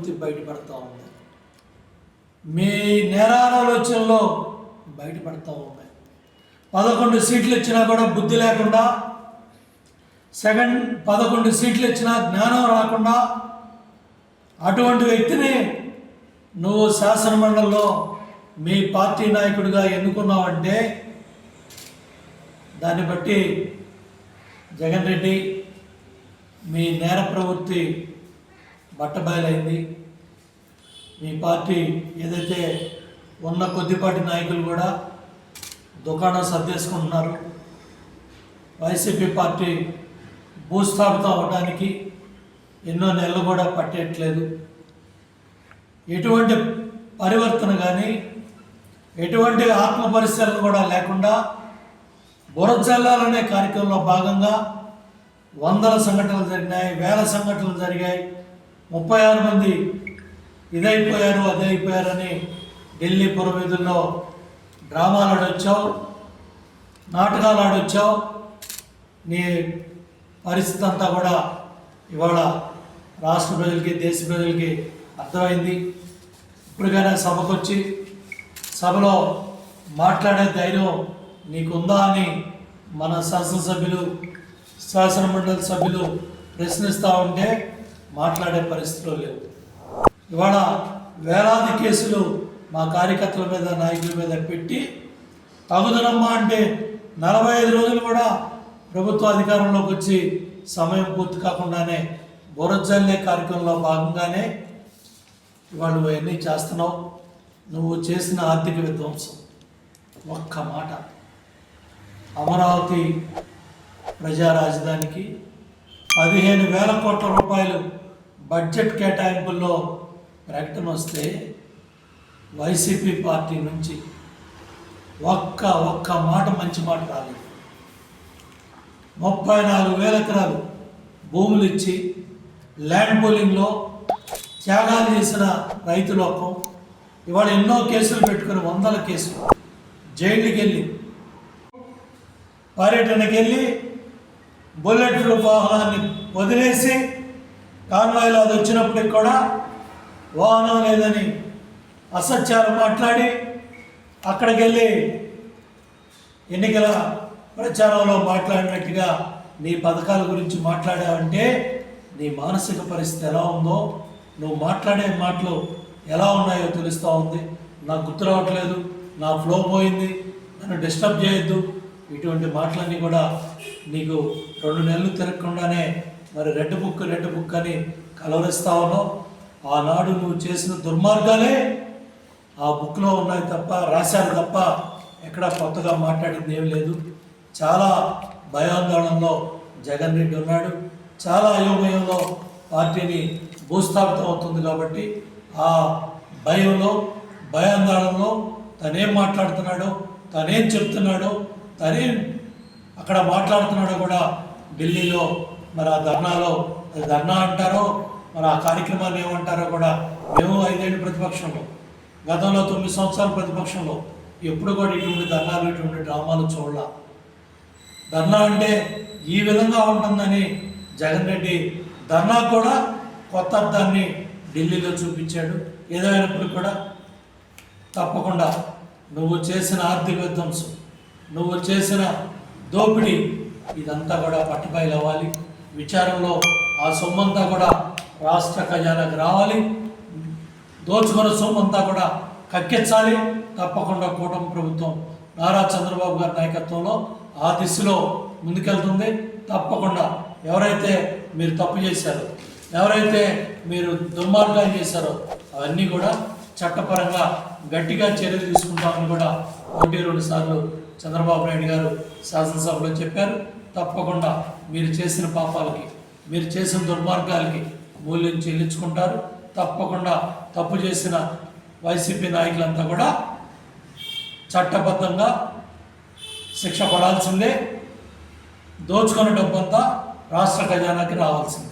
ప్రవృత్తి బయటపడతా ఉంది. మీ నేరాలోచనలో బయటపడతా ఉన్నాయి పదకొండు సీట్లు ఇచ్చినా కూడా బుద్ధి లేకుండా సెకండ్ పదకొండు సీట్లు ఇచ్చినా జ్ఞానం రాకుండా అటువంటి వ్యక్తిని నువ్వు శాసనమండలిలో మీ పార్టీ నాయకుడిగా ఎన్నుకున్నావంటే దాన్ని బట్టి జగన్ రెడ్డి మీ నేర ప్రవృత్తి బట్టబయలైంది. మీ పార్టీ ఏదైతే ఉన్న కొద్దిపాటి నాయకులు కూడా దుకాణం సర్దేసుకుంటున్నారు. వైసీపీ పార్టీ భూస్థాపితం అవ్వడానికి ఎన్నో నెలలు కూడా పట్టేయట్లేదు ఎటువంటి పరివర్తన కానీ ఎటువంటి ఆత్మ పరిశీలన కూడా లేకుండా బురజల్లాలనే కార్యక్రమంలో భాగంగా వందల సంఘటనలు జరిగినాయి వేల సంఘటనలు జరిగాయి. ముప్పై ఆరు మంది ఇదైపోయారు అదైపోయారని ఢిల్లీ పురవీధుల్లో డ్రామాలు ఆడొచ్చావు నాటకాలు ఆడొచ్చావు నీ పరిస్థితి అంతా కూడా ఇవాళ రాష్ట్ర ప్రజలకి దేశ ప్రజలకి అర్థమైంది. ఇప్పటికైనా సభకు వచ్చి సభలో మాట్లాడే ధైర్యం నీకుందా అని మన శాసనసభ్యులు శాసనమండలి సభ్యులు ప్రశ్నిస్తూ ఉంటే మాట్లాడే పరిస్థితులు లేవు. ఇవాళ వేలాది కేసులు మా కార్యకర్తల మీద నాయకుల మీద పెట్టి తగుదనమ్మా అంటే నలభై ఐదు రోజులు కూడా ప్రభుత్వ అధికారంలోకి వచ్చి సమయం పూర్తి కాకుండానే బురజల్లే కార్యక్రమంలో భాగంగానే ఇవాళ నువ్వు ఎన్ని చేస్తున్నావు? నువ్వు చేసిన ఆర్థిక విధ్వంసం. ఒక్క మాట. అమరావతి ప్రజా రాజధానికి పదిహేను వేల కోట్ల రూపాయలు బడ్జెట్ కేటాయింపుల్లో ప్రకటన వస్తే వైసీపీ పార్టీ నుంచి ఒక్క ఒక్క మాట మంచి మాట రాలేదు. ముప్పై నాలుగు వేల ఎకరాలు భూములు ఇచ్చి ల్యాండ్ పోలింగ్లో త్యాగాలు చేసిన రైతులోకం ఇవాళ ఎన్నో కేసులు పెట్టుకుని వందల కేసులు. జైళ్ళకి వెళ్ళి పర్యటనకి వెళ్ళి బుల్లెట్ ప్రూఫ్ వాహనాన్ని వదిలేసి కాన్వాయ్లో అది వచ్చినప్పటికి కూడా వాహనం లేదని అసత్యాలు మాట్లాడి అక్కడికి వెళ్ళి ఎన్నికల ప్రచారంలో మాట్లాడినట్టుగా నీ పథకాల గురించి మాట్లాడావంటే నీ మానసిక పరిస్థితి ఎలా ఉందో నువ్వు మాట్లాడే మాటలు ఎలా ఉన్నాయో తెలుస్తూ ఉంది. నాకు గుర్తు రావట్లేదు నా ఫ్లో పోయింది నన్ను డిస్టర్బ్ చేయొద్దు. ఇటువంటి మాటలన్నీ కూడా నీకు రెండు నెలలు తిరగకుండానే మరి రెడ్ బుక్ రెడ్ బుక్ అని కలవరిస్తా ఉన్నావు. ఆనాడు నువ్వు చేసిన దుర్మార్గాలే ఆ బుక్లో ఉన్నాయి తప్ప రాశారు తప్ప ఎక్కడ కొత్తగా మాట్లాడింది ఏం లేదు. చాలా భయాందోళనలో జగన్ రెడ్డి ఉన్నాడు. చాలా అయోమయంలో పార్టీని భూస్థాపితం అవుతుంది కాబట్టి ఆ భయంలో భయాందోళనలో తనేం మాట్లాడుతున్నాడో తనేం చెప్తున్నాడో తనేం అక్కడ మాట్లాడుతున్నాడు కూడా ఢిల్లీలో మరి ఆ ధర్నాలో అది ధర్నా అంటారో మరి ఆ కార్యక్రమాన్ని ఏమంటారో కూడా మేము ఐదేళ్ళు ప్రతిపక్షంలో గతంలో తొమ్మిది సంవత్సరాల ప్రతిపక్షంలో ఎప్పుడు కూడా ఇటువంటి ధర్నాలు ఇటువంటి డ్రామాలు చూడాల. ధర్నా అంటే ఈ విధంగా ఉంటుందని జగన్ రెడ్డి ధర్నా కూడా కొత్త అర్థాన్ని ఢిల్లీలో చూపించాడు. ఏదైనప్పుడు కూడా తప్పకుండా నువ్వు చేసిన ఆర్థిక విధ్వంసం నువ్వు చేసిన దోపిడీ ఇదంతా కూడా పట్టుబయలు అవ్వాలి. విచారంలో ఆ సొమ్మంతా కూడా రాష్ట్ర ఖజానాకు రావాలి. దోచుకున్న సొమ్మంతా కూడా కక్కించాలి. తప్పకుండా కూటమి ప్రభుత్వం నారా చంద్రబాబు గారి నాయకత్వంలో ఆ దిశలో ముందుకెళ్తుంది. తప్పకుండా ఎవరైతే మీరు తప్పు చేశారో ఎవరైతే మీరు దుర్మార్గాలు చేశారో అవన్నీ కూడా చట్టపరంగా గట్టిగా చర్యలు తీసుకుంటామని కూడా ఒకటి రెండు సార్లు చంద్రబాబు నాయుడు గారు శాసనసభలో చెప్పారు తప్పకుండా మీరు చేసిన పాపాలకి మీరు చేసిన దుర్మార్గాలకి మూల్యం చెల్లించుకుంటారు. తప్పకుండా తప్పు చేసిన వైసీపీ నాయకులంతా కూడా చట్టబద్ధంగా శిక్ష పడాల్సిందే. దోచుకున్న డబ్బంతా రాష్ట్ర ఖజానాకి రావాల్సిందే.